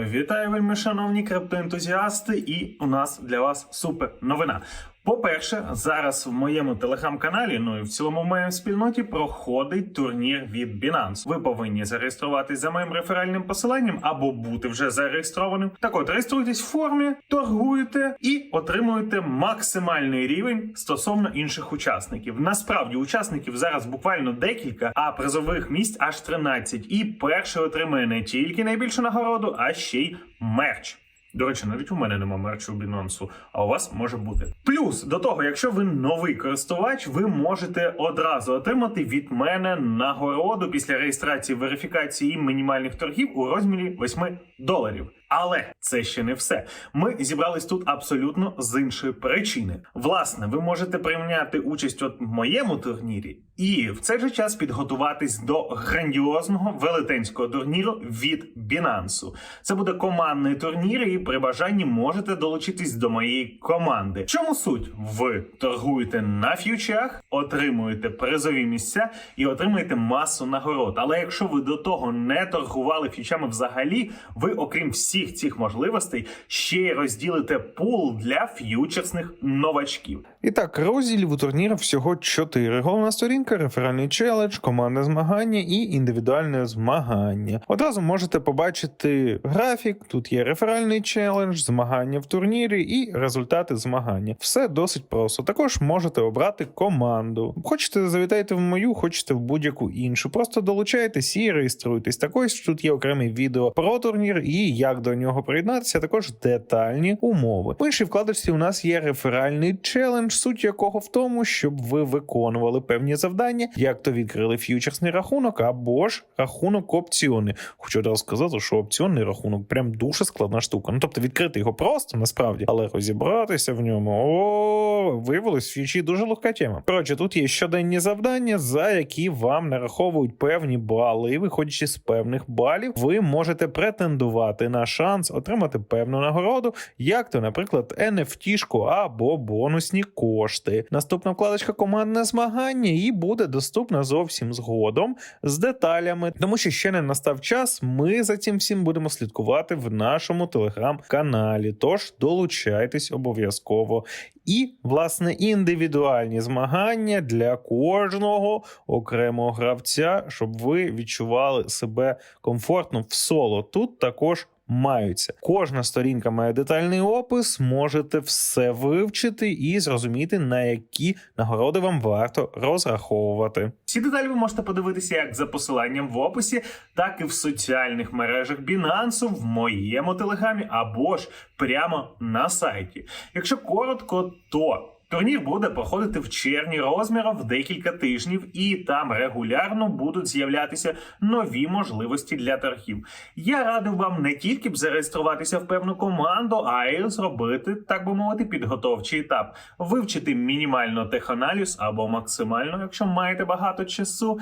Вітаю, вельми шановні криптоентузіасти, і у нас для вас супер новина. По-перше, зараз в моєму телеграм-каналі, ну і в цілому в моєму спільноті проходить турнір від Binance. Ви повинні зареєструватись за моїм реферальним посиланням або бути вже зареєстрованим. Так от реєструйтесь в формі, торгуєте і отримуєте максимальний рівень стосовно інших учасників. Насправді учасників зараз буквально декілька, а призових місць аж 13. І перший отримує не тільки найбільшу нагороду, а ще й мерч. До речі, навіть у мене нема мерчу Binance, а у вас може бути. Плюс до того, якщо ви новий користувач, ви можете одразу отримати від мене нагороду після реєстрації верифікації мінімальних торгів у розмірі 8 доларів. Але це ще не все. Ми зібрались тут абсолютно з іншої причини. Власне, ви можете прийняти участь от в моєму турнірі і в цей же час підготуватись до грандіозного велетенського турніру від Binance. Це буде командний турнір, і при бажанні можете долучитись до моєї команди. Чому суть? Ви торгуєте на ф'ючах, отримуєте призові місця і отримуєте масу нагород. Але якщо ви до того не торгували ф'ючами взагалі, ви, окрім всіх цих можливостей, ще й розділите пул для ф'ючерсних новачків. І так, розділів у турніру всього чотири. Головна сторінка, реферальний челендж, командне змагання і індивідуальне змагання. Одразу можете побачити графік. Тут є реферальний челендж, змагання в турнірі і результати змагання. Все досить просто. Також можете обрати команду. Хочете завітайте в мою, хочете в будь-яку іншу. Просто долучайтесь і реєструйтесь. Також тут є окреме відео про турнір і як до нього приєднатися. Також детальні умови. В іншій вкладочці у нас є реферальний челендж, суть якого в тому, щоб ви виконували певні завдання, як то відкрили ф'ючерсний рахунок або ж рахунок опціони. Хочу одразу сказати, що опціонний рахунок прям дуже складна штука. Ну тобто відкрити його просто насправді, але розібратися в ньому о, виявилось фічі дуже легка тема. Коротше, тут є щоденні завдання, за які вам нараховують певні бали, і виходячи з певних балів, ви можете претендувати на шанс отримати певну нагороду, як то, наприклад, NFT-шку або бонусні кошти. Наступна вкладочка командне змагання і буде доступна зовсім згодом з деталями, тому що ще не настав час. Ми за цим всім будемо слідкувати в нашому телеграм-каналі. Тож долучайтесь обов'язково. І, власне, індивідуальні змагання для кожного окремого гравця, щоб ви відчували себе комфортно в соло. Тут також маються. Кожна сторінка має детальний опис, можете все вивчити і зрозуміти, на які нагороди вам варто розраховувати. Всі деталі ви можете подивитися як за посиланням в описі, так і в соціальних мережах Binance, в моєму телеграмі або ж прямо на сайті. Якщо коротко, то Турнір буде проходити в червні розміром в декілька тижнів, і там регулярно будуть з'являтися нові можливості для торгів. Я радив вам не тільки б зареєструватися в певну команду, а й зробити, так би мовити, підготовчий етап, вивчити мінімально теханаліз або максимально, якщо маєте багато часу.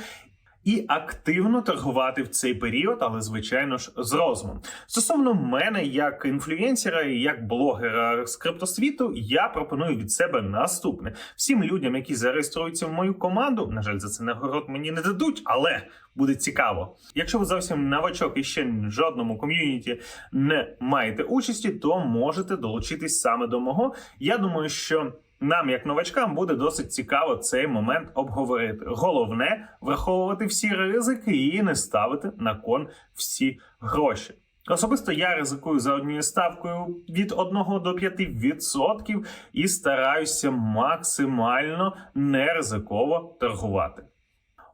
І активно торгувати в цей період, але звичайно ж з розумом. Стосовно мене, як інфлюєнсера і як блогера з криптосвіту, я пропоную від себе наступне: всім людям, які зареєструються в мою команду. На жаль, за це нагород мені не дадуть, але буде цікаво. Якщо ви зовсім новачок і ще в жодному ком'юніті не маєте участі, то можете долучитись саме до мого. Я думаю, що. Нам, як новачкам, буде досить цікаво цей момент обговорити. Головне враховувати всі ризики і не ставити на кон всі гроші. Особисто я ризикую за однією ставкою від 1 до 5% і стараюся максимально не ризиково торгувати.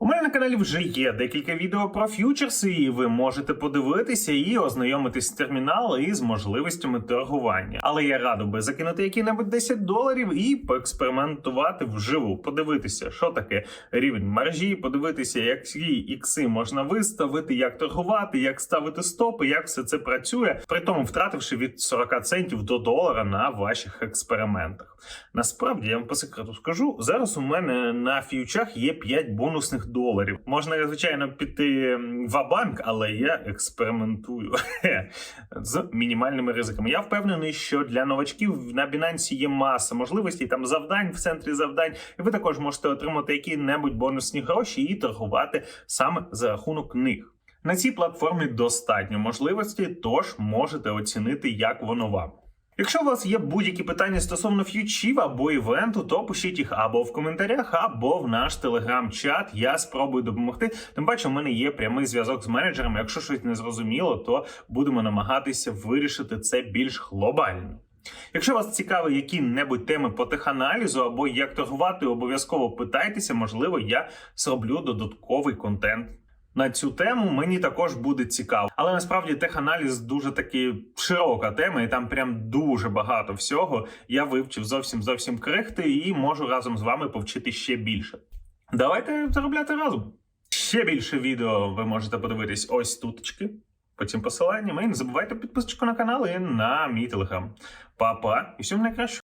У мене на каналі вже є декілька відео про ф'ючерси, і ви можете подивитися і ознайомитись з терміналу і з можливостями торгування. Але я радий би закинути які-небудь 10 доларів і поекспериментувати вживу, подивитися, що таке рівень маржі, подивитися, які ікси можна виставити, як торгувати, як ставити стопи, як все це працює, при тому втративши від 40 центів до долара на ваших експериментах. Насправді я вам по секрету скажу, зараз у мене на ф'ючах є 5 бонусних доларів. Можна, звичайно, піти в банк але я експериментую з мінімальними ризиками. Я впевнений, що для новачків на Binance є маса можливостей, там завдань в центрі завдань, і ви також можете отримати які-небудь бонусні гроші і торгувати саме за рахунок них. На цій платформі достатньо можливостей, тож можете оцінити, як воно вам. Якщо у вас є будь-які питання стосовно ф'ючів або івенту, то пишіть їх або в коментарях, або в наш телеграм-чат. Я спробую допомогти. Тим паче, у мене є прямий зв'язок з менеджером. Якщо щось не зрозуміло, то будемо намагатися вирішити це більш глобально. Якщо вас цікаві які-небудь теми по теханалізу або як торгувати, обов'язково питайтеся, можливо, я зроблю додатковий контент. На цю тему мені також буде цікаво, але насправді теханаліз дуже таки широка тема, і там прям дуже багато всього. Я вивчив зовсім зовсім крихти і можу разом з вами повчити ще більше. Давайте заробляти разом. Ще більше відео ви можете подивитись ось туточки по цим посиланням. І не забувайте підписочку на канал і на мій телеграм. Па-па і всім найкраще.